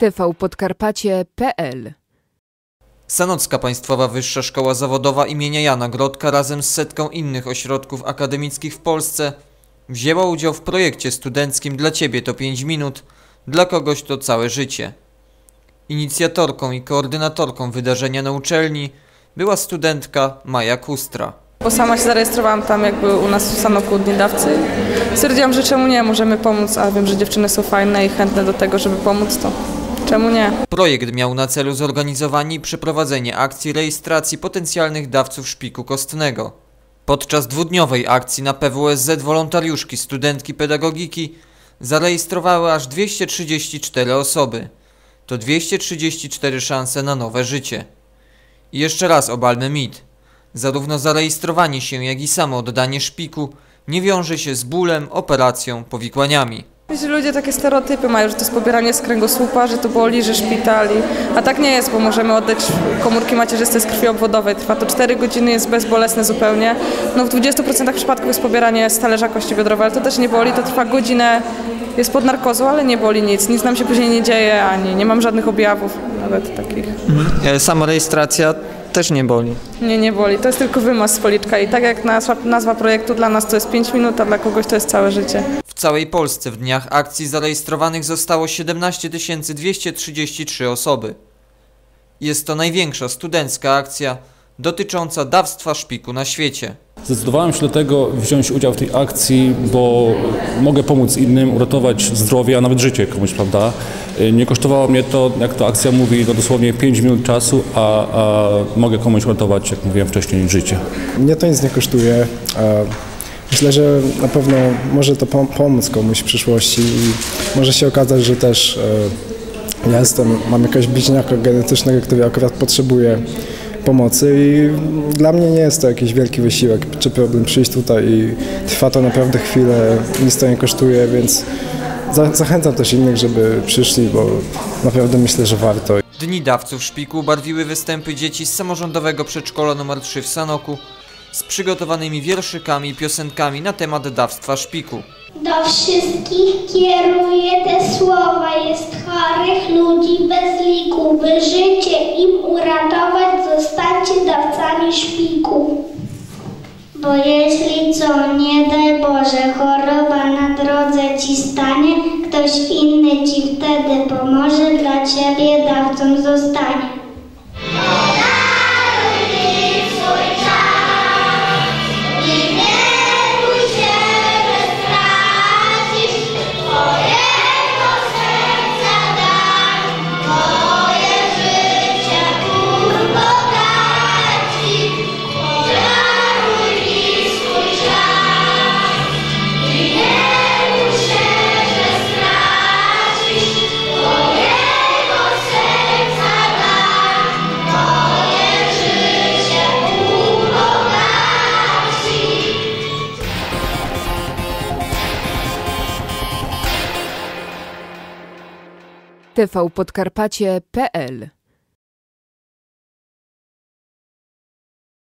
tvpodkarpacie.pl Sanocka Państwowa Wyższa Szkoła Zawodowa imienia Jana Grodka razem z setką innych ośrodków akademickich w Polsce wzięła udział w projekcie studenckim Dla Ciebie to 5 minut, dla kogoś to całe życie. Inicjatorką i koordynatorką wydarzenia na uczelni była studentka Maja Kustra. Bo sama się zarejestrowałam tam jakby u nas w Sanoku Dni Dawcy. Stwierdziłam, że czemu nie, możemy pomóc, a wiem, że dziewczyny są fajne i chętne do tego, żeby pomóc, to czemu nie? Projekt miał na celu zorganizowanie i przeprowadzenie akcji rejestracji potencjalnych dawców szpiku kostnego. Podczas dwudniowej akcji na PWSZ wolontariuszki studentki pedagogiki zarejestrowały aż 234 osoby. To 234 szanse na nowe życie. I jeszcze raz obalmy mit. Zarówno zarejestrowanie się, jak i samo oddanie szpiku nie wiąże się z bólem, operacją, powikłaniami. Że ludzie takie stereotypy mają, że to jest pobieranie z kręgosłupa, że to boli, że szpitali. A tak nie jest, bo możemy oddać komórki macierzyste z krwi obwodowej. Trwa to 4 godziny, jest bezbolesne zupełnie. No w 20% przypadków jest pobieranie z talerza kości biodrowej, ale to też nie boli, to trwa godzinę, jest pod narkozą, ale nie boli nic. Nic nam się później nie dzieje, ani nie mam żadnych objawów nawet takich. E, Sama rejestracja też nie boli. Nie, nie boli. To jest tylko wymaz z policzka i tak jak nazwa, nazwa projektu dla nas to jest 5 minut, a dla kogoś to jest całe życie. W całej Polsce w dniach akcji zarejestrowanych zostało 17 233 osoby. Jest to największa studencka akcja dotycząca dawstwa szpiku na świecie. Zdecydowałem się do tego wziąć udział w tej akcji, bo mogę pomóc innym, uratować zdrowie, a nawet życie komuś, prawda? Nie kosztowało mnie to, jak to akcja mówi, no dosłownie 5 minut czasu, a, a mogę komuś uratować, jak mówiłem wcześniej, życie. Mnie to nic nie kosztuje. e, Myślę, że na pewno może to pom- pomóc komuś w przyszłości i może się okazać, że też e, ja jestem, mam jakiegoś bliźniaka genetycznego, który akurat potrzebuje pomocy i dla mnie nie jest to jakiś wielki wysiłek czy problem przyjść tutaj i trwa to naprawdę chwilę, nic to nie kosztuje, więc za- zachęcam też innych, żeby przyszli, bo naprawdę myślę, że warto. Dni dawców szpiku ubarwiły występy dzieci z samorządowego przedszkola nr 3 w Sanoku z przygotowanymi wierszykami i piosenkami na temat dawstwa szpiku. Do wszystkich kieruję te słowa, jest chorych ludzi bez liku, by życie im uratować, zostańcie dawcami szpiku. Bo jeśli co, nie daj Boże, choroba na drodze ci stanie, ktoś inny ci wtedy pomoże, tvpodkarpacie.pl